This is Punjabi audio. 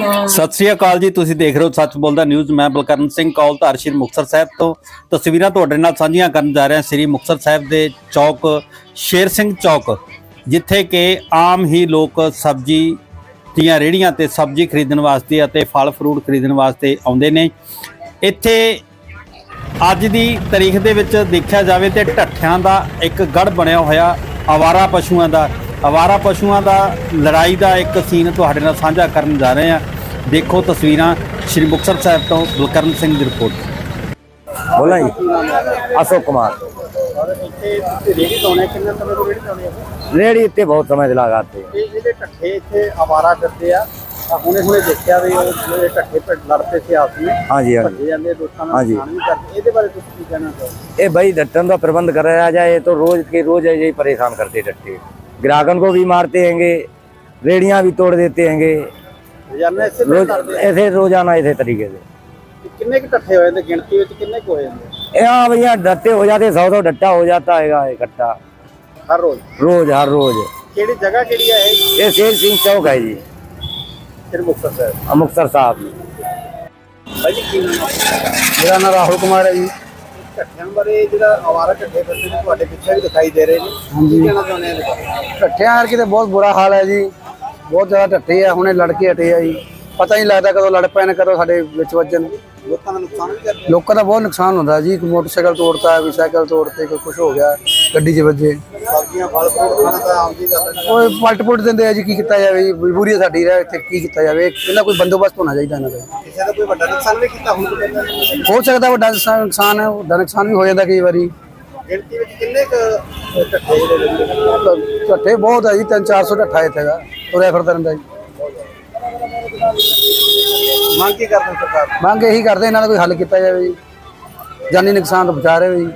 ਸਤਿ ਸ੍ਰੀ ਅਕਾਲ ਜੀ, ਤੁਸੀਂ ਦੇਖ ਰਹੇ ਹੋ ਸੱਚ ਬੋਲਦਾ ਨਿਊਜ਼ ਮੈਂ ਬਲਕਰਨ ਸਿੰਘ ਕੌਲ ਧਾਰ ਸ਼੍ਰੀ ਮੁਕਤਸਰ ਸਾਹਿਬ ਤੋਂ। ਤਸਵੀਰਾਂ ਤੁਹਾਡੇ ਨਾਲ ਸਾਂਝੀਆਂ ਕਰਨ ਜਾ ਰਿਹਾ ਸ੍ਰੀ ਮੁਕਤਸਰ ਸਾਹਿਬ ਦੇ ਚੌਕ, ਸ਼ੇਰ ਸਿੰਘ ਚੌਕ, ਜਿੱਥੇ ਕਿ ਆਮ ਹੀ ਲੋਕ ਸਬਜ਼ੀ ਦੀਆਂ ਰੇਹੜੀਆਂ ਤੇ ਸਬਜ਼ੀ ਖਰੀਦਣ ਵਾਸਤੇ ਅਤੇ ਫਲ ਫਰੂਟ ਖਰੀਦਣ ਵਾਸਤੇ ਆਉਂਦੇ ਨੇ। ਇੱਥੇ ਅੱਜ ਦੀ ਤਾਰੀਖ ਦੇ ਵਿੱਚ ਦੇਖਿਆ ਜਾਵੇ ਤੇ ਢੱਠਿਆਂ ਦਾ ਇੱਕ ਗੜ ਬਣਿਆ ਹੋਇਆ, ਆਵਾਰਾ ਪਸ਼ੂਆਂ ਦਾ। ਅਵਾਰਾ ਪਸ਼ੂਆਂ ਦਾ ਲੜਾਈ ਦਾ ਇੱਕ ਸੀਨ ਤੁਹਾਡੇ ਨਾਲ ਸਾਂਝਾ ਕਰਨ ਜਾ ਰਹੇ ਆ ਦੇਖੋ ਤਸਵੀਰਾਂ ਸ਼੍ਰੀ ਮੁਕਤਸਰ ਸਾਹਿਬ ਤੋਂ ਬਲਕਰਨ ਸਿੰਘ ਦੀ ਰਿਪੋਰਟ। ਬੋਲਾਂ ਜੀ। ਅਸ਼ੋਕ ਕੁਮਾਰ। ਰੇੜੀ ਲਾਉਣੇ ਬਹੁਤ ਸਮੇਂ ਦੇ ਲਗਾਤੇ ਇਹ ਜਿਹੜੇ ਇੱਥੇ ਆਵਾਰਾ ਕਰਦੇ ਆ ਹੁਣੇ ਹੁਣੇ ਦੇਖਿਆ ਵੀ ਉਹ ਜਿਹੜੇ ਟੱਠੇ ਲੜਦੇ ਸੀ ਆਪਸ ਹਾਂਜੀ ਹਾਂਜੀ। ਇਹਦੇ ਬਾਰੇ ਤੁਸੀਂ ਕੀ ਕਹਿਣਾ ਚਾਹੋ ਇਹ ਭਾਈ ਡੱਟਣ ਦਾ ਪ੍ਰਬੰਧ ਕਰਾਇਆ ਜਾਏ ਰੋਜ਼ ਰੋਜ਼ ਇਹ ਪਰੇਸ਼ਾਨ ਕਰਦੇ ਡੱਟੇ ग्राहकन को भी मारते हैंगे रेडियां भी तोड़ देते हैंगे ਰੋਜ਼ਾਨਾ ਇਸੇ ਤਰ੍ਹਾਂ रोज ਕਰਦੇ ਆ। ऐसे रोजाना ऐसे तरीके से ਤੇ ਕਿੰਨੇ ਕੁ ਢੱਠੇ ਹੋਏ ਨੇ ਗਿਣਤੀ ਵਿੱਚ ਕਿੰਨੇ ਕੁ ਹੋ ਜਾਂਦੇ यहाँ भैया डट्टे हो जाते सौ सौ डट्टा हो जाता है इकट्ठा ਹਰ ਰੋਜ਼ रोज हर रोज ਕਿਹੜੀ ਜਗ੍ਹਾ ਕਿਹੜੀ ਹੈ ਇਹ ये शेर सिंह चौक है जी ਫਿਰ ਮੁਕਤਸਰ ਸਾਹਿਬ अमुक्तर साहब ਭਾਈ ਜੀ ਕੀ ਨਾਮ ਹੈ ਮੇਰਾ ਨਾਮ ਰਾਹੁਲ ਕੁਮਾਰ ਹੈ ਜੀ ਢੱਠਿਆਂ ਬਾਰੇ ਜਿਹੜਾ ਆਵਾਰਾ ਢੱਠੇ ਫਿਰਦੇ ਨੇ ਤੁਹਾਡੇ ਪਿੱਛੇ ਵੀ ਦਿਖਾਈ ਦੇ ਰਹੇ ਨੇ ਕੀ ਕਹਿਣਾ ਚਾਹੁੰਦੇ ਆ ਇਹਦੇ ਬਾਰੇ? ਢੱਠਿਆਂ ਕਰਕੇ ਤੇ ਬਹੁਤ ਬੁਰਾ ਹਾਲ ਹੈ ਜੀ। ਬਹੁਤ ਜ਼ਿਆਦਾ ਢੱਠੇ ਆ ਹੁਣੇ ਲੜ ਕੇ ਹਟੇ ਆ ਜੀ। ਪਤਾ ਨਹੀਂ ਲੱਗਦਾ ਕਦੋਂ ਲੜ ਪੈਣ ਕਦੋਂ ਸਾਡੇ ਵਿੱਚ ਵੱਜਣ। ਲੋਕਾਂ ਦਾ ਨੁਕਸਾਨ ਵੀ ਕਰਦੇ ਲੋਕਾਂ ਦਾ ਬਹੁਤ ਨੁਕਸਾਨ ਹੁੰਦਾ ਜੀ। ਕੋਈ ਮੋਟਰਸਾਈਕਲ ਤੋੜਤਾ ਕੋਈ ਸਾਈਕਲ ਤੋੜਤੇ ਕੋਈ ਕੁਝ ਹੋ ਗਿਆ। ਗੱਡੀ 'ਚ ਵੱਜੇ। ਸਬਜ਼ੀਆਂ ਫਲ ਫਰੂਟ ਖਾਣਾ ਤਾਂ ਆਮ ਜੀ ਗੱਲ ਹੈ ਉਹ ਪਲਟ ਪੁਲਟ ਦਿੰਦੇ ਆ ਜੀ ਕੀ ਕੀਤਾ ਜਾਵੇ ਜੀ ਮਜਬੂਰੀ ਹੈ ਸਾਡੀ ਰਹਿ ਇੱਥੇ ਕੀ ਕੀਤਾ ਜਾਵੇ ਇਹਨਾਂ ਕੋਈ ਬੰਦੋਬਸਤ ਹੋਣਾ ਚਾਹੀਦਾ ਇਹਨਾਂ ਦਾ। ਕਿਸੇ ਦਾ ਕੋਈ ਵੱਡਾ ਨੁਕਸਾਨ ਵੀ ਕੀਤਾ ਹੁਣ ਤੋਂ ਪਹਿਲਾਂ ਹੋ ਸਕਦਾ ਵੱਡਾ ਨੁਕਸਾਨ ਨੁਕਸਾਨ ਹੈ ਵੱਡਾ ਨੁਕਸਾਨ ਵੀ ਹੋ ਜਾਂਦਾ ਕਈ ਵਾਰੀ। ਗਿਣਤੀ ਵਿੱਚ ਕਿੰਨੇ ਕੁ ਢੱਠੇ ਜਿਹੜੇ ਢੱਠੇ ਬਹੁਤ ਹੈ ਜੀ 3-400 ਢੱਠਾ ਇੱਥੇ ਤੁਰਿਆ ਫਿਰਦਾ ਰਹਿੰਦਾ ਜੀ। ਮੰਗ ਕੀ ਕਰਦੇ ਸਰਕਾਰ? ਮੰਗ ਇਹੀ ਕਰਦੇ ਇਹਨਾਂ ਦਾ ਕੋਈ ਹੱਲ ਕੀਤਾ ਜਾਵੇ ਜੀ। ਜਾਨੀ ਨੁਕਸਾਨ ਤੋਂ ਬਚਾ ਰਹੇ ਜੀ।